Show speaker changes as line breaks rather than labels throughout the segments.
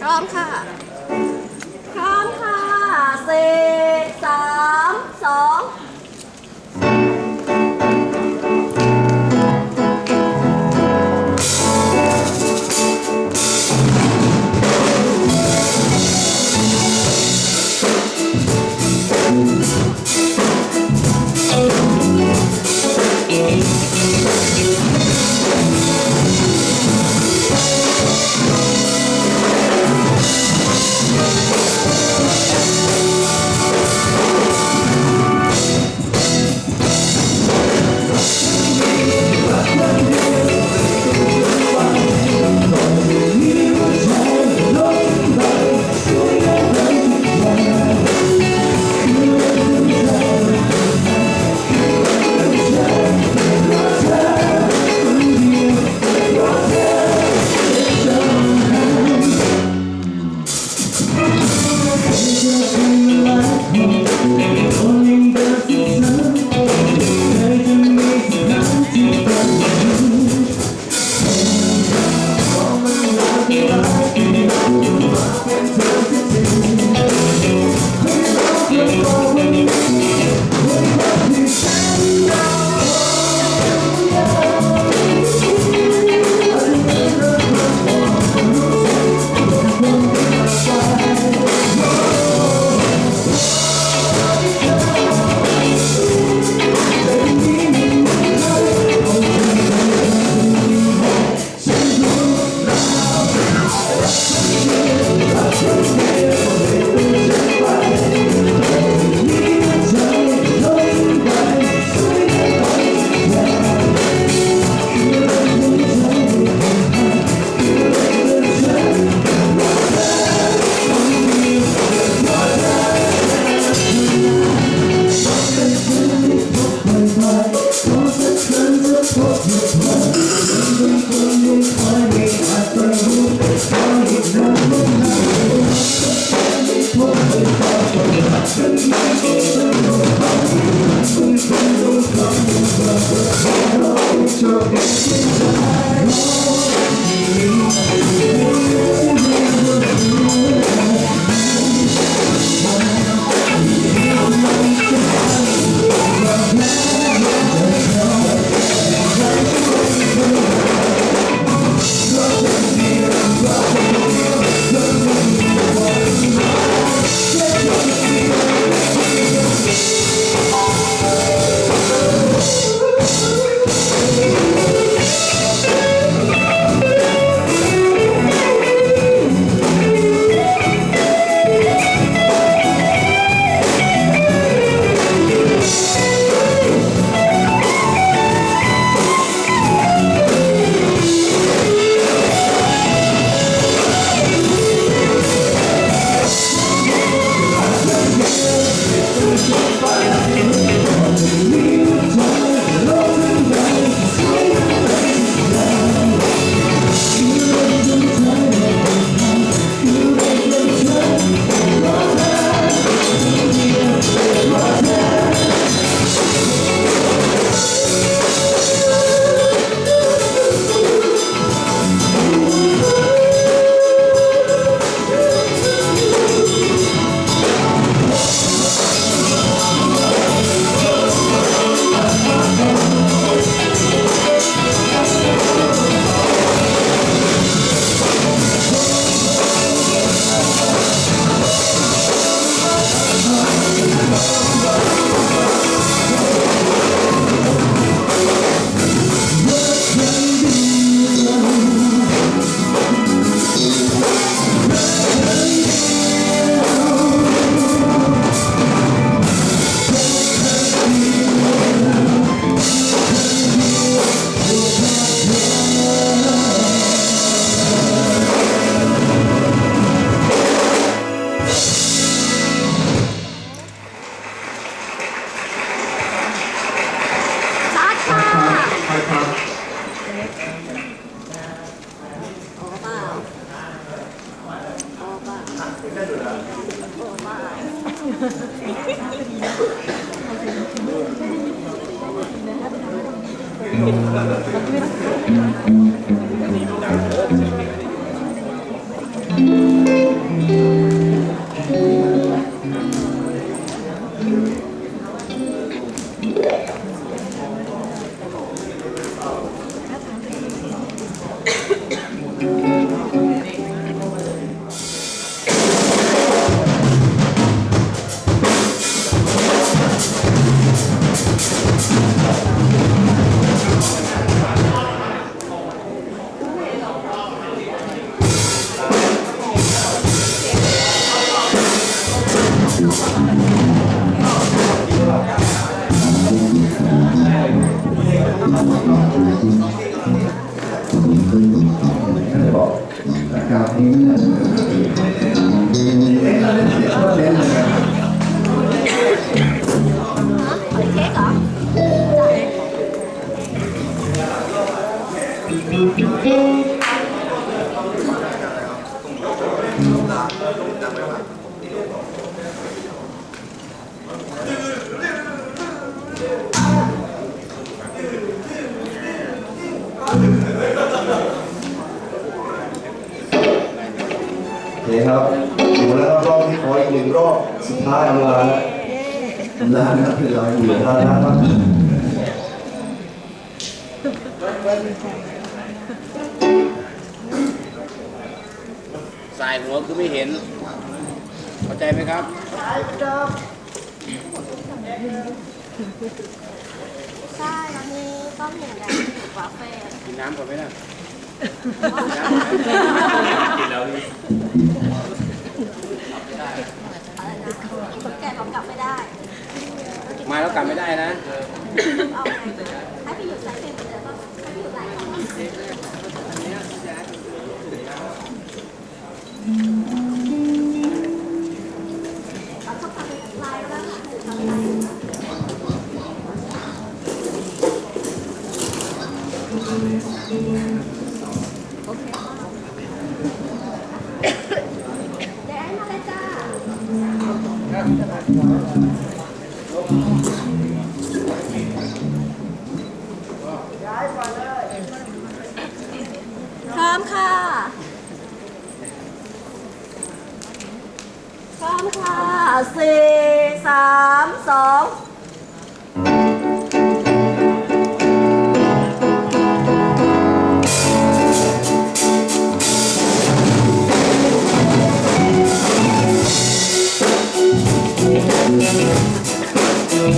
พร้อมค่ะ พร้อมค่ะสิ
Thank you.
โอเค
ครับอยู่แล้วครับรอบที่ขออีกหนึ่งรอบสุดท้ายอำลาแล้วอำลานะครับเวลาอยู่ลาแล้วครับ
สายหัวคือไม่เห็นเข้าใจไหมครับ
ใช่ตอนนี้ก็เห็นแล้วกาแฟ
กินน้ำก่อนไหมนะ
อะไรนะคนแก่เขากลับไม่ได้
มาแล้วกลับไม่ได้นะ
เอาไงให้พี่อยู่สายเป็มือนเดิมป่ะให้พี่อยู่สายของเราชอบทำลายแล้วค่ะทำลายโอเคแดนมาเลยจ้า พร้อมค่ะ พร้อมค่ะสี่สามสอง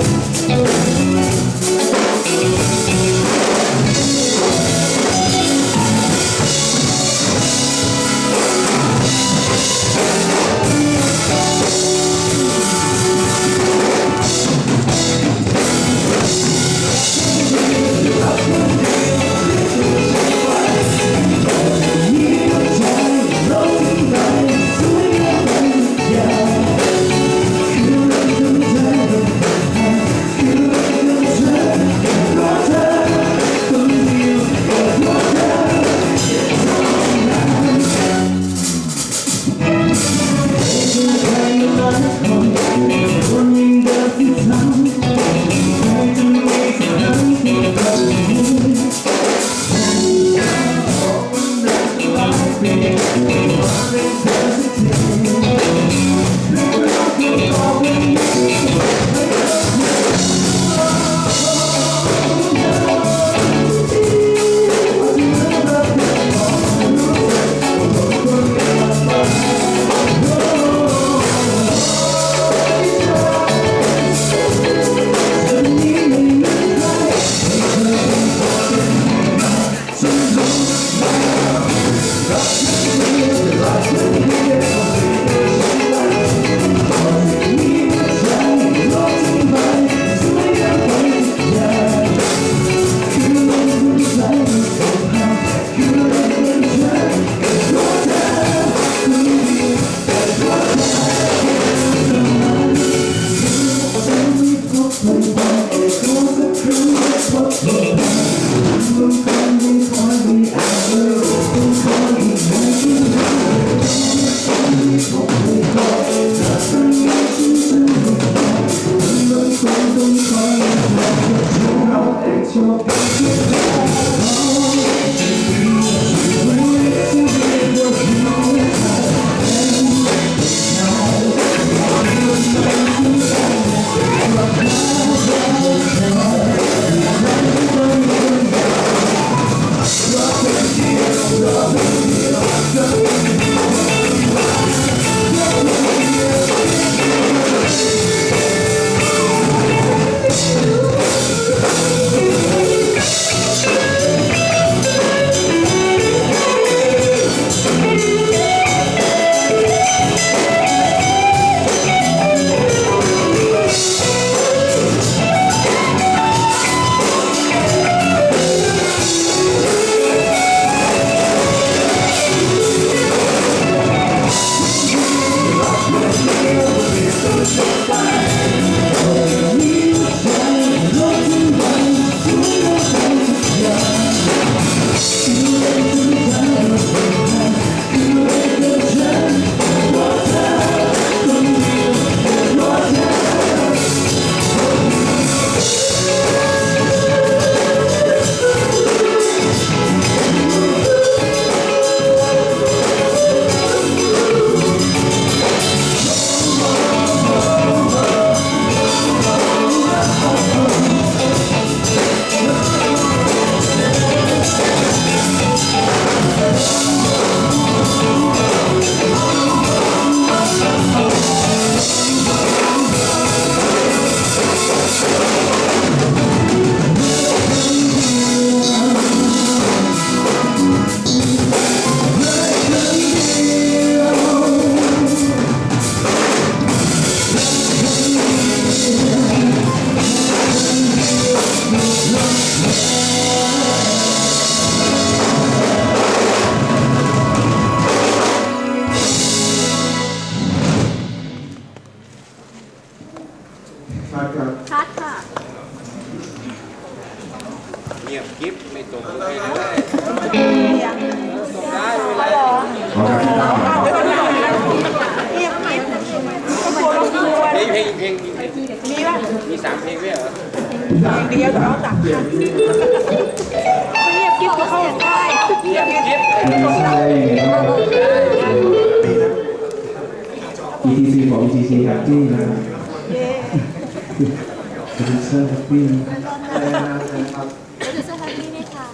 Thank you. ั
ด
ครับ
ชัดค่ะเงี
ยบกิ๊บไม่ตรงไม่ได้ตรงได้เวลาขอกา
ม่ตั้ง
เงียเพลง
เพลงเพลง
มีป่ะมีสามเพลงด้วยเหรอเพลงเดียวเขาตัดเงียบกิ๊บ
เขาได้เงียบกิ๊บปีนะ ETC ของ ETC ครับที่นะ โปรดิวเซอร์ครับที่
โปรดิวเซอร์แฮปปี้ไหมคะ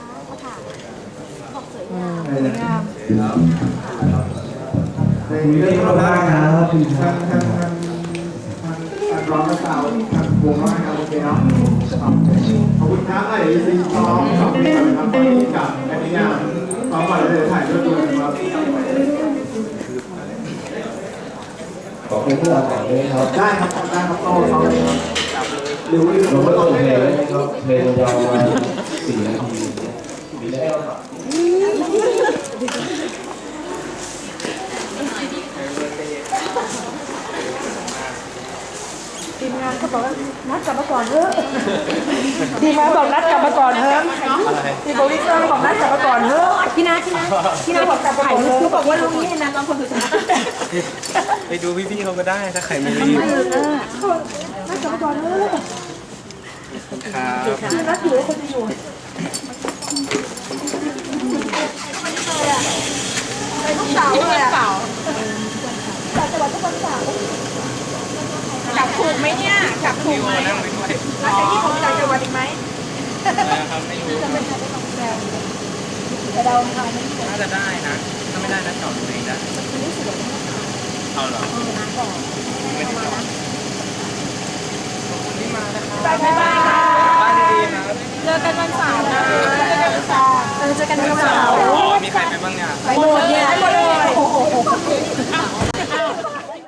เขาบอกสวยงาม
งาม
มีเรื่องเข้าได้ครับคุณค
ทา
รับ
งทางทางทางทางร้องและสาวทางวงร้องนะครับโอเคเนาะครับขอบคุณครับอะเดี๋ยวซีซ้อมสองเพลงก่อนนะครับตอนนี้กับแอดมิยาซ้อมก่อนแล้วเดี๋ยถ่ายรูปด้วยนะครับ
ขอเป็นเพื่อนก่อนด้วยครับ
ได้ครับได้ครับโต้ซ้อมเลยครับเร็วรีบ
เรา
ลง
ไม่
ไม่
ต้
ต้
อ
องง
เพ
เพ
ล
ล
ง
ง
นะครับเพลงยาวมาสี่นาทีมีแล้วครับ
ทีมงานก็บอกว่านัดกลับมาก่อนเถอะทีมงานบอกนัดกลับมาก่อนเถ อะทีมโปรดิวเซอร์บอกนัดกลับมาก่อนเถอะพี่นาพี่นาพี่นาบอกกลับมาก่อนเถอะบอกว่าลุงนี่นะตอนคนสุดท้าย
ไปดูพี่ๆเขาก็ได้ถ้าใครไม่รีบ
นัดกลับมาก่อนเถอะ
ครับ
คือนัดอยู่แล้วคนจะอยู่
ไปทุกเสาร์เลยอะ
จากจังหวัดทุกวันเสาร์
กลับถูกไหมเนี่ยกลับถูกไหม
นั่งไปด้วย
นัดจากที่ของจากจังหวัดอีกไหม
นะครับไม่รู้
แต่เราทาน
น่าจะได้นะ ถ้าไม่ได้นะจอดตรงไหนได้เอาเหรอไม่ได้จอดขอบคุณที่มานะครับ
บ๊ายบายค่ะ
บ้านดีๆครับ
เจอกันวันเสาร์นะเจอกันวันเสาร์เออเจอกันวันเสาร์
มีใครไปบ้างเนี่ย
ไปหมดเนี่ย